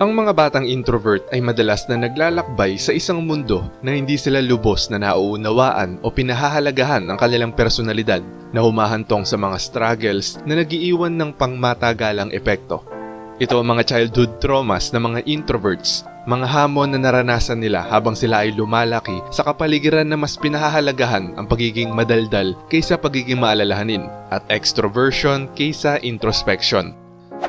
Ang mga batang introvert ay madalas na naglalakbay sa isang mundo na hindi sila lubos na nauunawaan o pinahahalagahan ang kanilang personalidad na humahantong sa mga struggles na nagiiwan ng pangmatagalang epekto. Ito ang mga childhood traumas ng mga introverts, mga hamon na naranasan nila habang sila ay lumalaki sa kapaligiran na mas pinahahalagahan ang pagiging madaldal kaysa pagiging maalalahanin at extroversion kaysa introspection.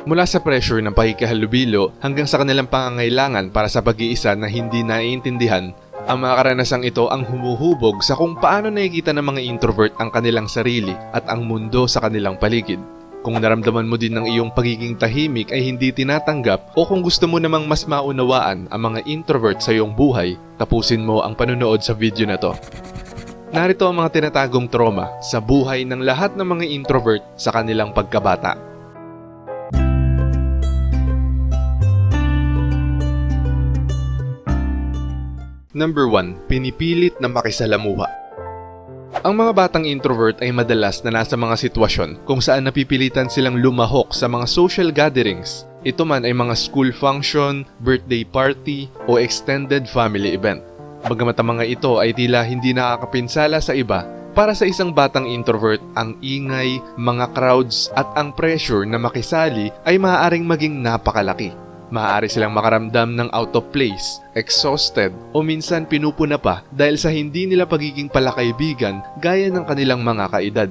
Mula sa pressure ng pakikihalubilo hanggang sa kanilang pangangailangan para sa pag-iisa na hindi naiintindihan, ang mga karanasang ito ang humuhubog sa kung paano nakikita ng mga introvert ang kanilang sarili at ang mundo sa kanilang paligid. Kung naramdaman mo din ng iyong pagiging tahimik ay hindi tinatanggap o kung gusto mo namang mas maunawaan ang mga introvert sa iyong buhay, tapusin mo ang panunood sa video na to. Narito ang mga tinatagong trauma sa buhay ng lahat ng mga introvert sa kanilang pagkabata. Number 1. Pinipilit na makisalamuha. Ang mga batang introvert ay madalas na nasa mga sitwasyon kung saan napipilitan silang lumahok sa mga social gatherings. Ito man ay mga school function, birthday party, o extended family event. Bagamat ang mga ito ay tila hindi nakakapinsala sa iba, para sa isang batang introvert, ang ingay, mga crowds at ang pressure na makisali ay maaaring maging napakalaki. Maaari silang makaramdam ng out of place, exhausted, o minsan pinupuna pa dahil sa hindi nila pagiging palakaibigan gaya ng kanilang mga kaedad.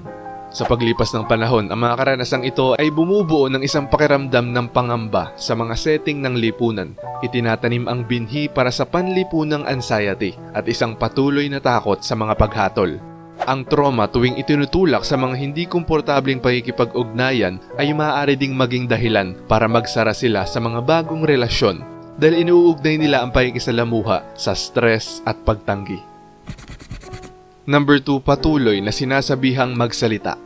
Sa paglipas ng panahon, ang mga karanasang ito ay bumubuo ng isang pakiramdam ng pangamba sa mga setting ng lipunan. Itinatanim ang binhi para sa panlipunang anxiety at isang patuloy na takot sa mga paghatol. Ang trauma tuwing itinutulak sa mga hindi komportabling pakikipag-ugnayan ay maaari ding maging dahilan para magsara sila sa mga bagong relasyon dahil inuugnay nila ang pakikisalamuha sa stress at pagtanggi. Number 2, patuloy na sinasabihang magsalita.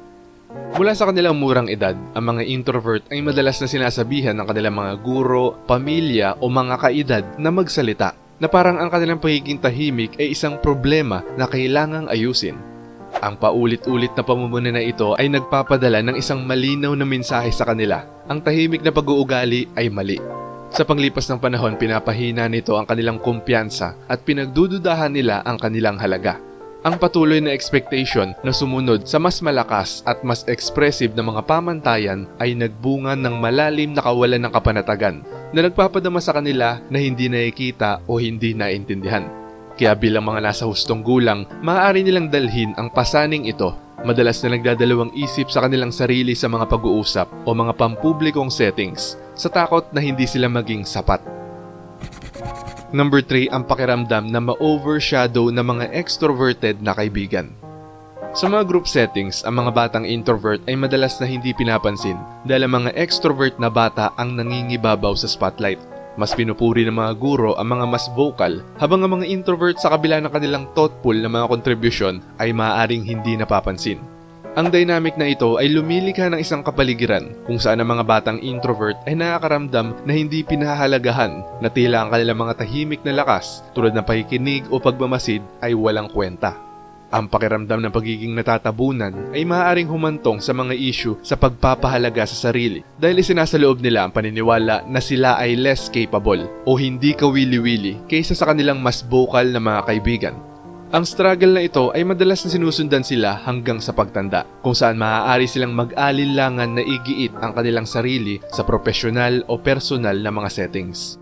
Mula sa kanilang murang edad, ang mga introvert ay madalas na sinasabihan ng kanilang mga guro, pamilya o mga kaedad na magsalita na parang ang kanilang pagiging tahimik ay isang problema na kailangang ayusin. Ang paulit-ulit na pamumuna na ito ay nagpapadala ng isang malinaw na mensahe sa kanila. Ang tahimik na pag-uugali ay mali. Sa panglipas ng panahon, pinapahina nito ang kanilang kumpiyansa at pinagdududahan nila ang kanilang halaga. Ang patuloy na expectation na sumunod sa mas malakas at mas expressive na mga pamantayan ay nagbunga ng malalim na kawalan ng kapanatagan na nagpapadama sa kanila na hindi nakikita o hindi naintindihan. Kaya bilang mga nasa hustong gulang, maaari nilang dalhin ang pasaning ito. Madalas na nagdadalawang isip sa kanilang sarili sa mga pag-uusap o mga pampublikong settings sa takot na hindi sila maging sapat. Number 3, ang pakiramdam na ma-overshadow ng mga extroverted na kaibigan. Sa mga group settings, ang mga batang introvert ay madalas na hindi pinapansin dahil ang mga extrovert na bata ang nangingibabaw sa spotlight. Mas pinupuri ng mga guro ang mga mas vocal, habang ang mga introvert sa kabila ng kanilang thoughtful na mga kontribusyon ay maaaring hindi napapansin. Ang dynamic na ito ay lumilikha ng isang kapaligiran kung saan ang mga batang introvert ay nakakaramdam na hindi pinahahalagahan na tila ang kanilang mga tahimik na lakas tulad ng pakikinig o pagmamasid ay walang kwenta. Ang pakiramdam ng pagiging natatabunan ay maaaring humantong sa mga issue sa pagpapahalaga sa sarili dahil isinasaloob nila ang paniniwala na sila ay less capable o hindi kawili-wili kaysa sa kanilang mas vocal na mga kaibigan. Ang struggle na ito ay madalas na sinusundan sila hanggang sa pagtanda, kung saan maaari silang mag-alinlangan na igiit ang kanilang sarili sa profesional o personal na mga settings.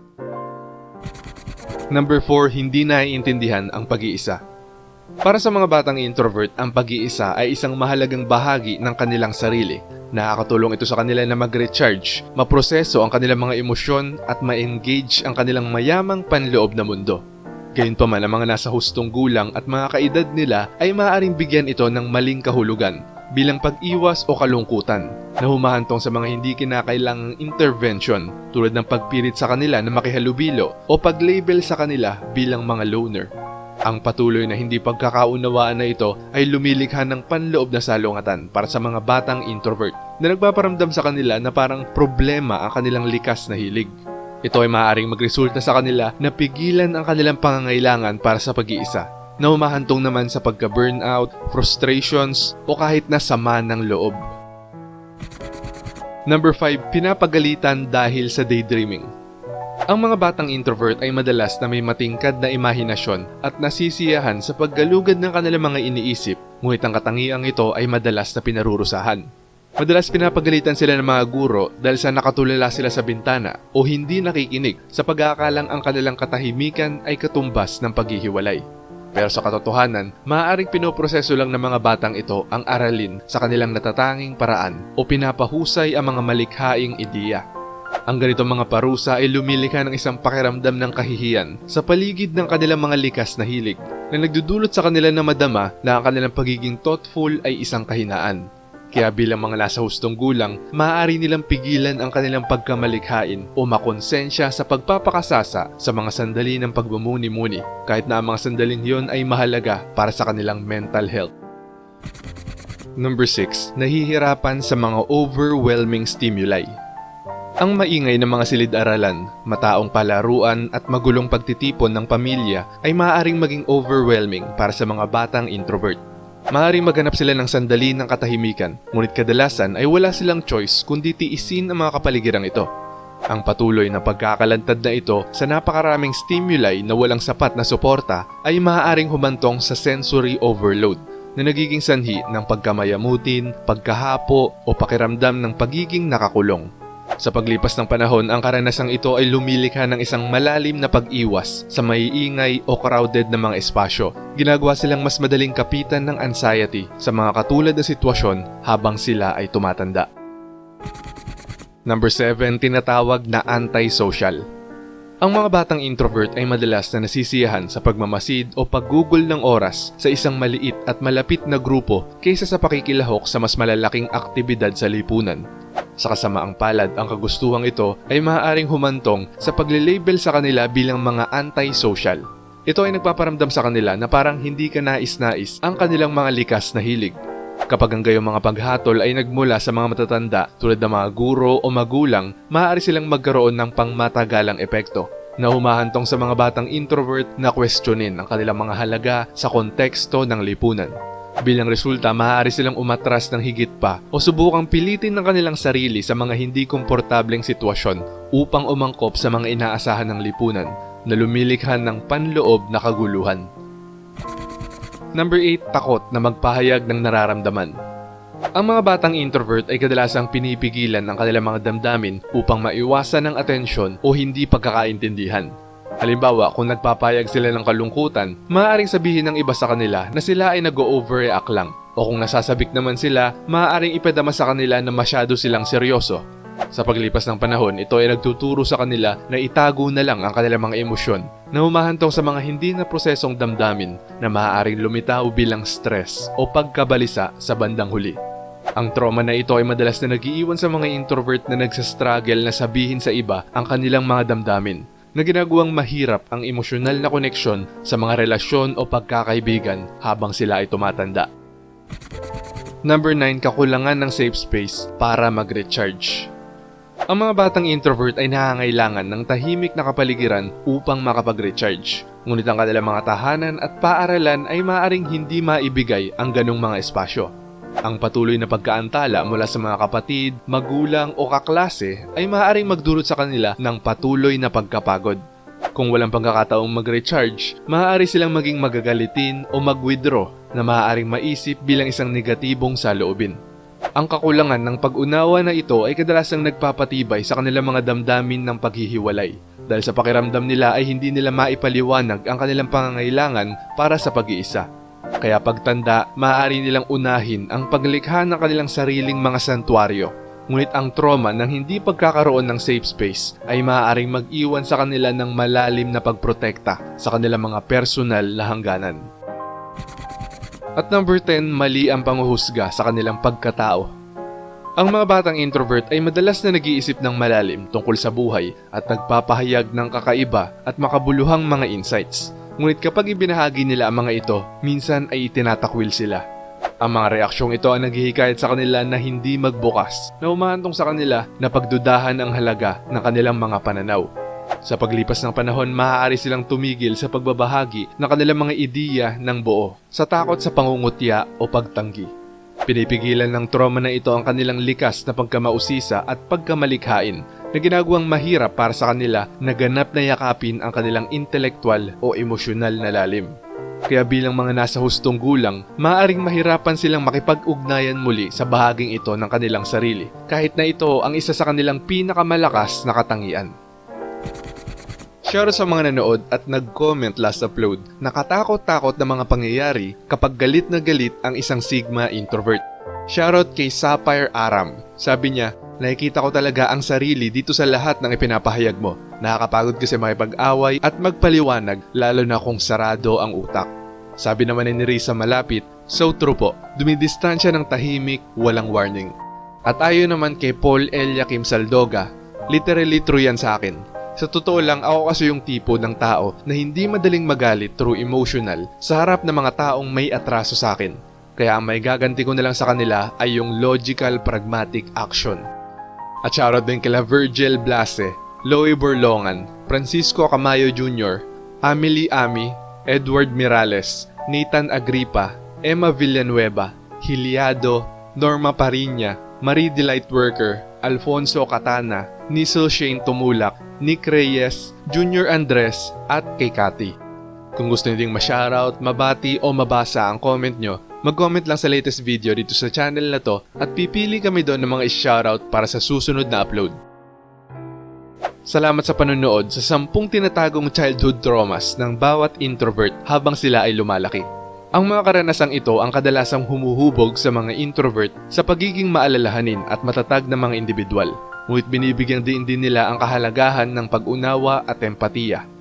Number 4, hindi naiintindihan ang pag-iisa. Para sa mga batang introvert, ang pag-iisa ay isang mahalagang bahagi ng kanilang sarili. Nakakatulong ito sa kanila na mag-recharge, maproseso ang kanilang mga emosyon at ma-engage ang kanilang mayamang panloob na mundo. Gayunpaman ang mga nasa hustong gulang at mga kaedad nila ay maaaring bigyan ito ng maling kahulugan bilang pag-iwas o kalungkutan na humahantong sa mga hindi kinakailangang intervention tulad ng pagpilit sa kanila na makihalubilo o pag-label sa kanila bilang mga loner. Ang patuloy na hindi pagkakaunawaan na ito ay lumilikha ng panloob na salungatan para sa mga batang introvert na nagpaparamdam sa kanila na parang problema ang kanilang likas na hilig. Ito ay maaaring magresulta sa kanila na pigilan ang kanilang pangangailangan para sa pag-iisa na humahantong naman sa pagka-burnout, frustrations o kahit na sama ng loob. Number 5, pinapagalitan dahil sa daydreaming. Ang mga batang introvert ay madalas na may matingkad na imahinasyon at nasisiyahan sa paggalugad ng kanilang mga iniisip, ngunit ang katangiang ito ay madalas na pinarurusahan. Madalas pinapagalitan sila ng mga guro dahil sa nakatulala sila sa bintana o hindi nakikinig sa pag-aakalang ang kanilang katahimikan ay katumbas ng paghihiwalay. Pero sa katotohanan, maaaring pinoproseso lang ng mga batang ito ang aralin sa kanilang natatanging paraan o pinapahusay ang mga malikhaing ideya. Ang ganitong mga parusa ay lumilikha ng isang pakiramdam ng kahihiyan sa paligid ng kanilang mga likas na hilig na nagdudulot sa kanila na madama na ang kanilang pagiging thoughtful ay isang kahinaan. Kaya bilang mga nasa hustong gulang, maaari nilang pigilan ang kanilang pagkamalikhain o makonsensya sa pagpapakasasa sa mga sandali ng pagmumuni-muni kahit na ang mga sandaling yon ay mahalaga para sa kanilang mental health. Number 6. Nahihirapan sa mga overwhelming stimuli. Ang maingay ng mga silid-aralan, mataong palaruan at magulong pagtitipon ng pamilya ay maaaring maging overwhelming para sa mga batang introvert. Maaaring maghanap sila ng sandali ng katahimikan, ngunit kadalasan ay wala silang choice kundi tiisin ang mga kapaligirang ito. Ang patuloy na pagkakalantad na ito sa napakaraming stimuli na walang sapat na suporta ay maaaring humantong sa sensory overload na nagiging sanhi ng pagkamayamutin, pagkahapo o pakiramdam ng pagiging nakakulong. Sa paglipas ng panahon, ang karanasang ito ay lumilikha ng isang malalim na pag-iwas sa maiingay o crowded na mga espasyo. Ginagawa silang mas madaling kapitan ng anxiety sa mga katulad na sitwasyon habang sila ay tumatanda. Number 7, tinatawag na antisocial. Ang mga batang introvert ay madalas na nasisiyahan sa pagmamasid o paggugol ng oras sa isang maliit at malapit na grupo kaysa sa pakikilahok sa mas malalaking aktibidad sa lipunan. Sa kasamaang palad, ang kagustuhang ito ay maaaring humantong sa pagle-label sa kanila bilang mga antisocial. Ito ay nagpaparamdam sa kanila na parang hindi ka nais-nais ang kanilang mga likas na hilig. Kapag ang gayong mga paghatol ay nagmula sa mga matatanda tulad ng mga guro o magulang, maaari silang magkaroon ng pangmatagalang epekto na humahantong sa mga batang introvert na questionin ang kanilang mga halaga sa konteksto ng lipunan. Bilang resulta, maaari silang umatras ng higit pa o subukang pilitin ng kanilang sarili sa mga hindi komportableng sitwasyon upang umangkop sa mga inaasahan ng lipunan na lumilikha ng panloob na kaguluhan. Number 8, takot na magpahayag ng nararamdaman. Ang mga batang introvert ay kadalasang pinipigilan ang kanilang mga damdamin upang maiwasan ng atensyon o hindi pagkakaintindihan. Halimbawa, kung nagpapayag sila ng kalungkutan, maaaring sabihin ng iba sa kanila na sila ay nag-overreact lang. O kung nasasabik naman sila, maaaring ipadama sa kanila na masyado silang seryoso. Sa paglipas ng panahon, ito ay nagtuturo sa kanila na itago na lang ang kanilang mga emosyon na humahantong sa mga hindi na prosesong damdamin na maaaring lumitaw bilang stress o pagkabalisa sa bandang huli. Ang trauma na ito ay madalas na nagiiwan sa mga introvert na nagsastruggle na sabihin sa iba ang kanilang mga damdamin na ginagawang mahirap ang emosyonal na koneksyon sa mga relasyon o pagkakaibigan habang sila ay tumatanda. Number 9, kakulangan ng safe space para mag-recharge. Ang mga batang introvert ay nangangailangan ng tahimik na kapaligiran upang makapag-recharge. Ngunit ang kanilang mga tahanan at paaralan ay maaring hindi maibigay ang ganong mga espasyo. Ang patuloy na pagkaantala mula sa mga kapatid, magulang o kaklase ay maaaring magdulot sa kanila ng patuloy na pagkapagod. Kung walang pagkakataong mag-recharge, maaari silang maging magagalitin o mag-withdraw na maaaring maisip bilang isang negatibong saloobin. Ang kakulangan ng pag-unawa na ito ay kadalasang nagpapatibay sa kanilang mga damdamin ng paghihiwalay dahil sa pakiramdam nila ay hindi nila maipaliwanag ang kanilang pangangailangan para sa pag-iisa. Kaya pagtanda, maaari nilang unahin ang paglikha ng kanilang sariling mga santuaryo. Ngunit ang trauma ng hindi pagkakaroon ng safe space ay maaaring mag-iwan sa kanila ng malalim na pagprotekta sa kanilang mga personal na hangganan. At number 10, mali ang panguhusga sa kanilang pagkatao. Ang mga batang introvert ay madalas na nag-iisip ng malalim tungkol sa buhay at nagpapahayag ng kakaiba at makabuluhang mga insights. Ngunit kapag ibinahagi nila ang mga ito, minsan ay itinatakwil sila. Ang mga reaksyong ito ang naghihikayat sa kanila na hindi magbukas, na umahantong sa kanila na pagdudahan ang halaga ng kanilang mga pananaw. Sa paglipas ng panahon, maaari silang tumigil sa pagbabahagi ng kanilang mga ideya ng buo sa takot sa pangungutya o pagtanggi. Pinipigilan ng trauma na ito ang kanilang likas na pagkamausisa at pagkamalikhain na ginagawang mahirap para sa kanila na ganap na yakapin ang kanilang intelektual o emosyonal na lalim. Kaya bilang mga nasa hustong gulang, maaaring mahirapan silang makipag-ugnayan muli sa bahaging ito ng kanilang sarili, kahit na ito ang isa sa kanilang pinakamalakas na katangian. Shoutout sa mga nanood at nag-comment last upload. Nakatakot-takot na mga pangyayari kapag galit na galit ang isang Sigma introvert. Shoutout kay Sapphire Aram. Sabi niya, nakikita ko talaga ang sarili dito sa lahat ng ipinapahayag mo. Nakakapagod kasi makipag-away at magpaliwanag lalo na kung sarado ang utak. Sabi naman ni Risa malapit, so true po, dumidistansya ng tahimik, walang warning. At ayon naman kay Paul Eliakim Saldoga, literally true yan sa akin. Sa totoo lang, ako kasi yung tipo ng tao na hindi madaling magalit through emotional sa harap ng mga taong may atraso sa akin. Kaya ang may gaganti ko na lang sa kanila ay yung logical pragmatic action. At shoutout din kila Virgil Blase, Loie Borlongan, Francisco Camayo Jr., Amelie Ami, Edward Mirales, Nathan Agripa, Emma Villanueva, Hiliado, Norma Parinya, Marie Delight Worker, Alfonso Catana, Nisel Shane Tumulak, Nick Reyes, Junior Andres, at kay Cathy. Kung gusto niyo ding ma-shoutout, mabati o mabasa ang comment nyo, mag-comment lang sa latest video dito sa channel na to at pipili kami doon ng mga i-shoutout para sa susunod na upload. Salamat sa panonood sa sampung tinatagong childhood traumas ng bawat introvert habang sila ay lumalaki. Ang mga karanasang ito ang kadalasang humuhubog sa mga introvert sa pagiging maalalahanin at matatag na mga individual. Ngunit binibigyang din din nila ang kahalagahan ng pag-unawa at empatiya.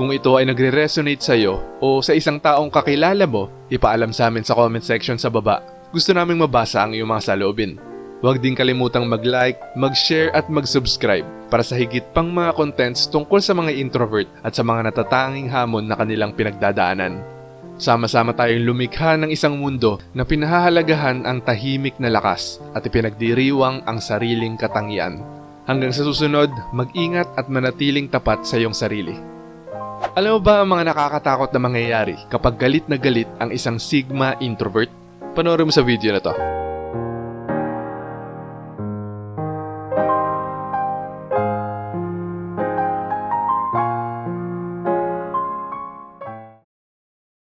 Kung ito ay nagre-resonate sa iyo o sa isang taong kakilala mo, ipaalam sa amin sa comment section sa baba. Gusto naming mabasa ang iyong mga saloobin. Huwag din kalimutang mag-like, mag-share at mag-subscribe para sa higit pang mga contents tungkol sa mga introvert at sa mga natatanging hamon na kanilang pinagdadaanan. Sama-sama tayong lumikha ng isang mundo na pinahahalagahan ang tahimik na lakas at ipinagdiriwang ang sariling katangian. Hanggang sa susunod, mag-ingat at manatiling tapat sa iyong sarili. Alam mo ba ang mga nakakatakot na mangyayari kapag galit na galit ang isang Sigma introvert? Panoorin mo sa video na to.